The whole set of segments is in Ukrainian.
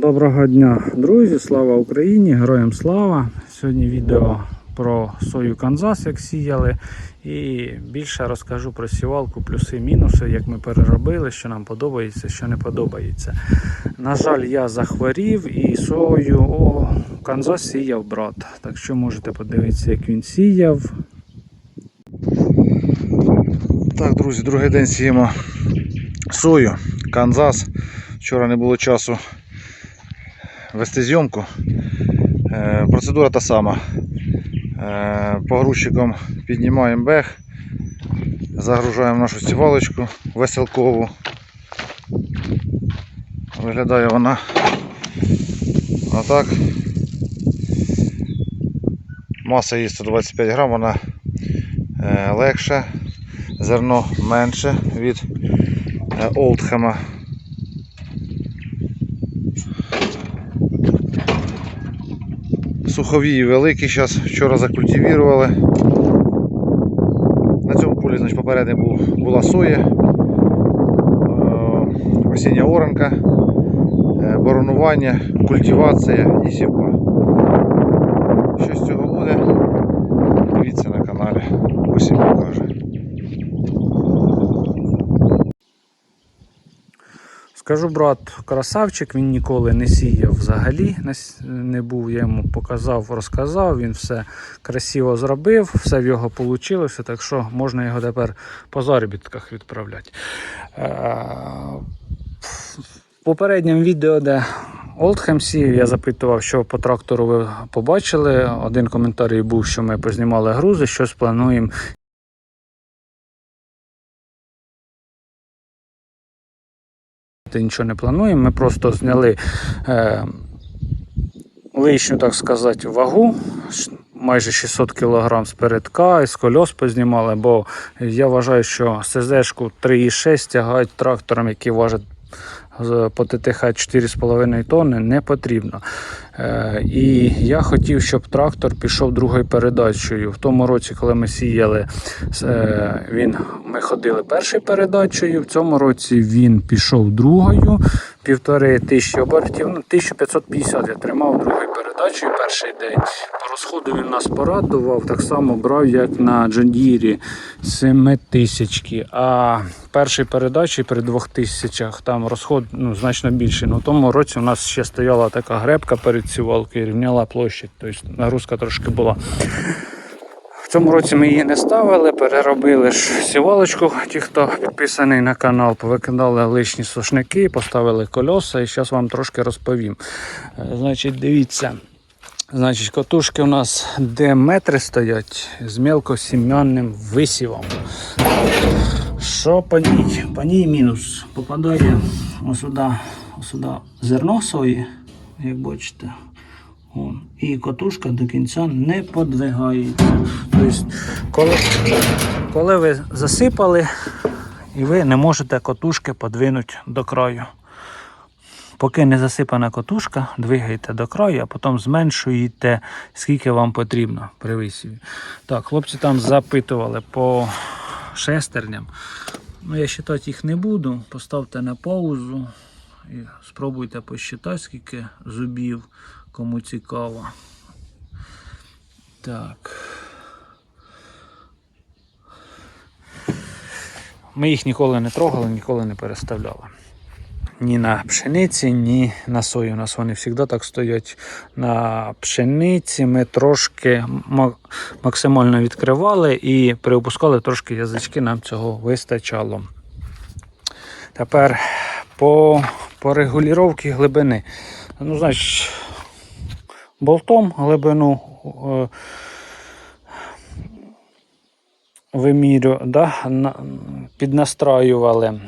Доброго дня, друзі! Слава Україні! Героям слава! Сьогодні відео про сою Канзас, як сіяли. І більше розкажу про сівалку, плюси, мінуси, як ми переробили, що нам подобається, що не подобається. На жаль, я захворів і сою о, Канзас сіяв брат. Так що можете подивитися, як він сіяв. Так, друзі, другий день сіємо сою, Канзас. Вчора не було часу вести зйомку. Е, процедура та сама. Е, погрузчиком піднімаємо бег, загружаємо нашу сівалочку веселкову. Виглядає вона отак. Маса її 125 грам, вона е, легша зерно менше від Олдхема. Суховії великі, зараз вчора закультивірували. На цьому полі значить, попередньо був, була соя, е, осіння оранка, е, боронування, культивація і сівба. Що з цього буде? Дивіться на каналі. Ось і покаже. Скажу, брат, красавчик, він ніколи не сіяв взагалі, не був. Я йому показав, розказав, він все красиво зробив, все в його вийшло, так що можна його тепер по заробітках відправляти. Е, В попередньому відео, де Олдхем сів, я запитував, що по трактору ви побачили. Один коментар був, що ми познімали грузи, щось плануємо Та нічого не плануємо. Ми просто зняли е, лишню, так сказати, вагу. Майже 600 кг з передка і з кольос познімали, бо я вважаю, що СЗ-шку 3,6 тягають трактором, який важить по ТТХ 4,5 тонни, не потрібно. Е, і я хотів, щоб трактор пішов другою передачею. В тому році, коли ми сіяли, е, він, ми ходили першою передачею. В цьому році він пішов другою, півтори тисячі обертів, ну 1550 я тримав другою передачею перший день. По розходу він нас порадував, так само брав, як на Джондірі 7000. А першій передачі при 2000 там розход ну, значно більший. Ну, в тому році у нас ще стояла така гребка перед сівалкою, рівняла площадь, тобто нагрузка трошки була. В цьому році ми її не ставили, переробили ж сівалочку. Ті, хто підписаний на канал, повикидали лишні сушники, поставили кольоса і зараз вам трошки розповім. Е, Значить, дивіться. Значить, катушки у нас де метри стоять з мелкосім'янним висівом. Що по ній? По ній мінус. Попадає сюди, сюди зерно сої, як бачите. О, і катушка до кінця не подвигається. Тобто, коли, коли ви засипали, і ви не можете катушки подвинути до краю. Поки не засипана котушка, двигайте до краю, а потім зменшуєте, скільки вам потрібно при висіві. Так, хлопці там запитували по шестерням. Ну, я считати їх не буду. Поставте на паузу і спробуйте посчитати, скільки зубів, кому цікаво. Так. Ми їх ніколи не трогали, ніколи не переставляли ні на пшениці, ні на сою. У нас вони завжди так стоять. На пшениці ми трошки максимально відкривали і приопускали трошки язички, нам цього вистачало. Тепер по, по регулювання глибини. Ну, значить, болтом глибину е, вимірю, да, на, піднастраювали.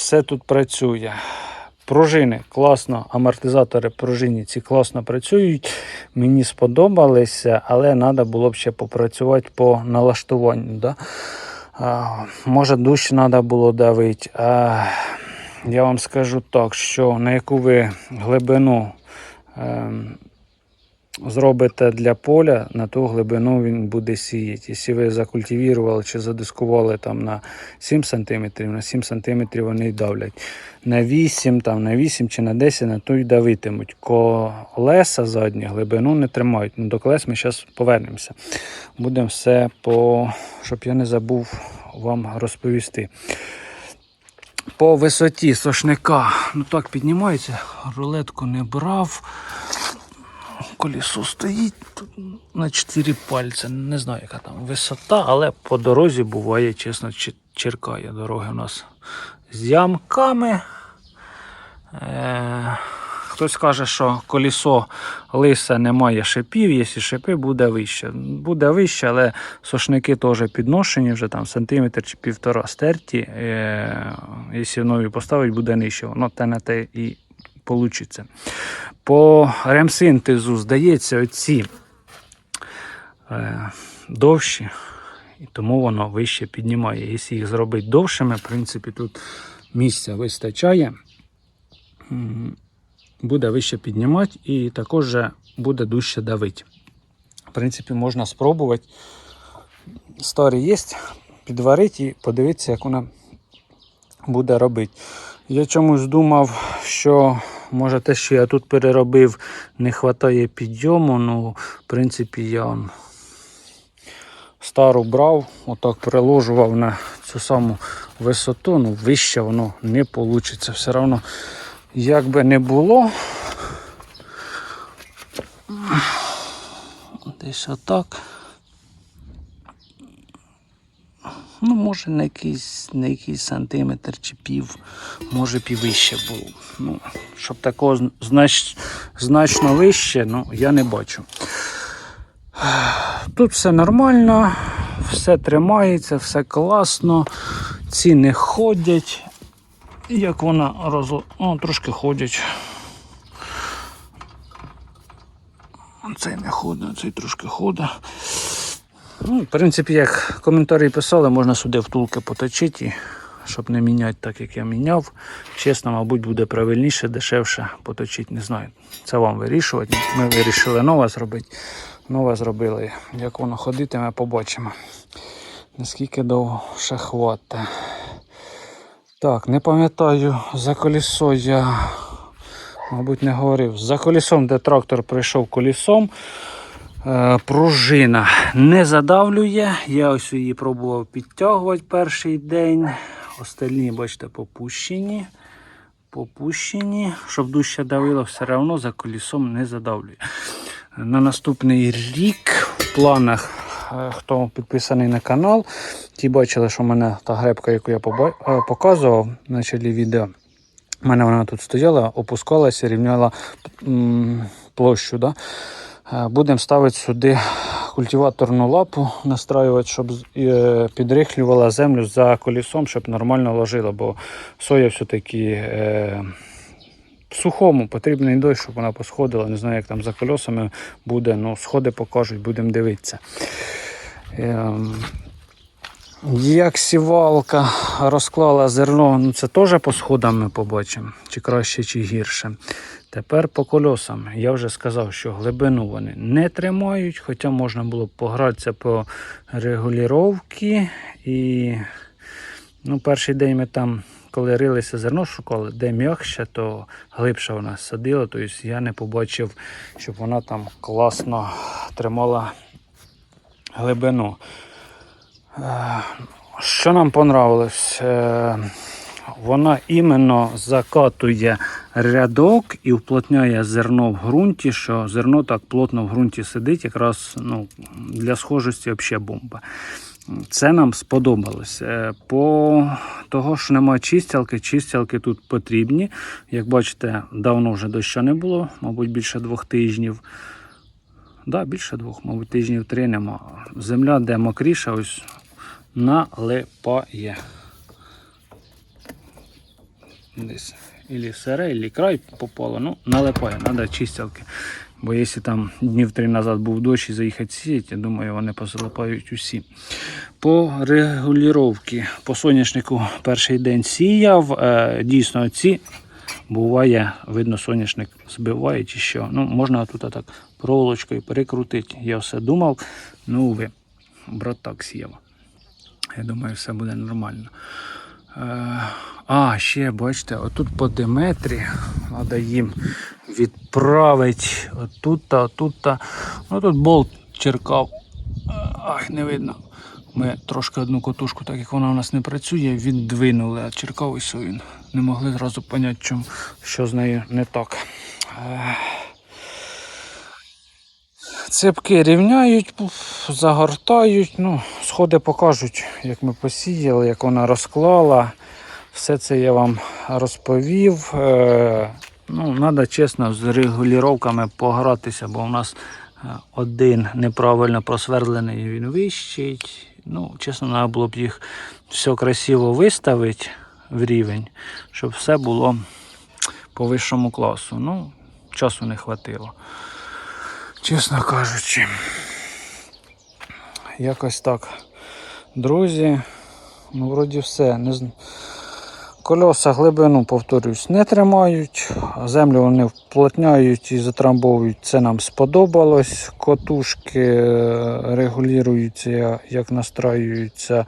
Все тут працює. Пружини класно, амортизатори пружині ці класно працюють. Мені сподобалися, але треба було б ще попрацювати по налаштуванню. Да? А, може, дужче треба було давити. А, я вам скажу так, що на яку ви глибину ем, зробите для поля, на ту глибину він буде сіяти. Якщо ви закультивували чи задискували там на 7 см, на 7 см вони давлять. На 8, там, на 8 чи на 10 на ту й давитимуть. Колеса задні глибину не тримають. Ну, до колес ми зараз повернемося. Будемо все по, щоб я не забув вам розповісти. По висоті сошника, ну так піднімається, рулетку не брав. Колесо стоїть тут на 4 пальці. Не знаю, яка там висота, але по дорозі буває, чесно, черкає. Дороги у нас з ямками. Е, хтось каже, що колесо лисе немає шипів, якщо шипи буде вище. Буде вище, але сошники теж підношені, вже там сантиметр чи півтора стерті. Е, якщо нові поставить, буде нижче. Воно те на те і вийде. По ремсинтезу, здається, оці е, довші, і тому воно вище піднімає. Якщо їх зробити довшими, в принципі, тут місця вистачає, буде вище піднімати і також буде дужче давити. В принципі, можна спробувати. Старі є, підварити і подивитися, як вона буде робити. Я чомусь думав, що може те, що я тут переробив, не вистачає підйому. Ну, в принципі, я он, стару брав, отак приложував на цю саму висоту, ну вище воно не вийде. Все одно, як би не було. Десь отак. Ну, може, на якийсь, на якийсь сантиметр чи пів, може піввище було. Ну, щоб такого знач, значно вище, ну, я не бачу. Тут все нормально, все тримається, все класно, ці не ходять. Як вона роз... О, трошки ходять. Цей не ходить, цей трошки ходить. Ну, в принципі, як коментарі писали, можна сюди втулки поточити, щоб не міняти так, як я міняв. Чесно, мабуть, буде правильніше, дешевше поточити, не знаю. Це вам вирішувати. Ми вирішили нове зробити. Нове зробили. Як воно ходитиме, побачимо. Наскільки довго ще хватить. Так, не пам'ятаю, за колесо я, мабуть, не говорив. За колесом, де трактор прийшов колесом, Пружина не задавлює. Я ось її пробував підтягувати перший день. Остальні, бачите, попущені. Попущені. Щоб дужче давило, все одно за колесом не задавлює. На наступний рік в планах, е, хто підписаний на канал, ті бачили, що в мене та гребка, яку я е, показував в началі відео. У мене вона тут стояла, опускалася, рівняла площу. Да? Е, Будемо ставити сюди культиваторну лапу, настраювати, щоб е, підрихлювала землю за колісом, щоб нормально ложила, бо соя все-таки е, в сухому потрібний дощ, щоб вона посходила. Не знаю, як там за колесами буде, ну сходи покажуть, будемо дивитися. Ем, як сівалка розклала зерно, ну це теж по сходам ми побачимо, чи краще, чи гірше. Тепер по кольосам. Я вже сказав, що глибину вони не тримають, хоча можна було б погратися по регулювання. І ну, перший день ми там, коли рилися зерно, шукали, де м'якше, то глибше вона садила. Тобто я не побачив, щоб вона там класно тримала глибину. Е, Що нам понравилось? Вона іменно закатує рядок і вплотняє зерно в ґрунті, що зерно так плотно в ґрунті сидить, якраз ну, для схожості взагалі бомба. Це нам сподобалось. Е, По того, що немає чистялки, чистялки тут потрібні. Як бачите, давно вже дощу не було, мабуть, більше двох тижнів. Да, більше двох, мабуть, тижнів три нема. Земля, де мокріша, ось налипає. Десь ілі сире, ілі край попало. Ну, налипає, треба чистялки. Бо якщо там днів три назад був дощ і заїхати сіяти, я думаю, вони позалипають усі. По регулювання по соняшнику перший день сіяв. Е, Дійсно, ці буває, видно, соняшник збиває чи що. Ну, можна тут так проволочкою перекрутити. Я все думав, ну ви, брат так сіяв. Я думаю, все буде нормально. А, ще бачите, отут по диметрі треба їм відправити отут та отут. та Ну тут болт черкав. Ах, не видно. Ми трошки одну котушку, так як вона у нас не працює, віддвинули, а черкав ось він. Не могли зразу поняти, що з нею не так. Е, Цепки рівняють, загортають. Ну, сходи покажуть, як ми посіяли, як вона розклала. Все це я вам розповів. Е, ну, Треба чесно з регулюваннями погратися, бо у нас е, один неправильно просверлений, він вищий. Ну, чесно, треба було б їх все красиво виставити в рівень, щоб все було по вищому класу. Ну, часу не хватило. Чесно кажучи. Якось так. Друзі, ну вроді все. Не... Кольоса глибину, повторюсь, не тримають. Землю вони вплотняють і затрамбовують. Це нам сподобалось. Котушки е, регулюються, як настраюються.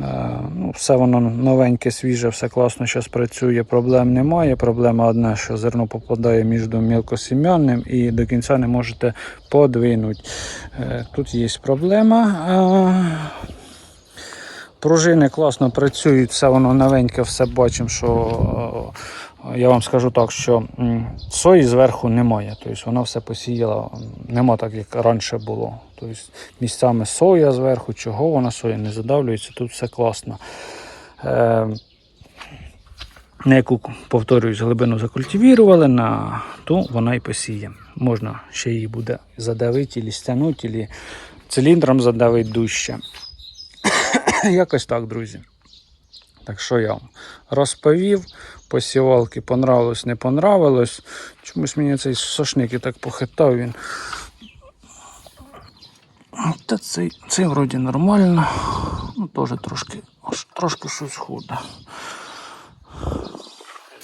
Е, Ну, все воно новеньке, свіже, все класно зараз працює. Проблем немає. Проблема одна, що зерно попадає між мілкосім'янним і до кінця не можете подвинути. Е, Тут є проблема. Е, Пружини класно працюють, все воно новеньке, все бачимо, що е, я вам скажу так, що сої зверху немає. Тобто вона все посіяла, нема так, як раніше було. Тобто місцями соя зверху, чого вона соя не задавлюється, тут все класно. Е, на яку, повторюсь, глибину закультивірували, на ту вона і посіє. Можна ще її буде задавити, або стягнути, або циліндром задавити дужче. Якось так, друзі. Так що я вам розповів. Посівалки понравилось, не понравилось. Чомусь мені цей сошник і так похитав він. Та цей, цей вроді нормально. Ну, теж трошки, трошки щось худо.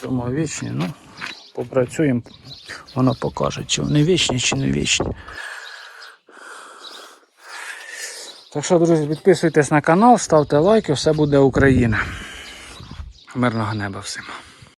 Думаю, вічні, ну, попрацюємо, воно покаже, чи вони вічні, чи не вічні. Так що, друзі, підписуйтесь на канал, ставте лайки, все буде Україна. Мирного неба всім.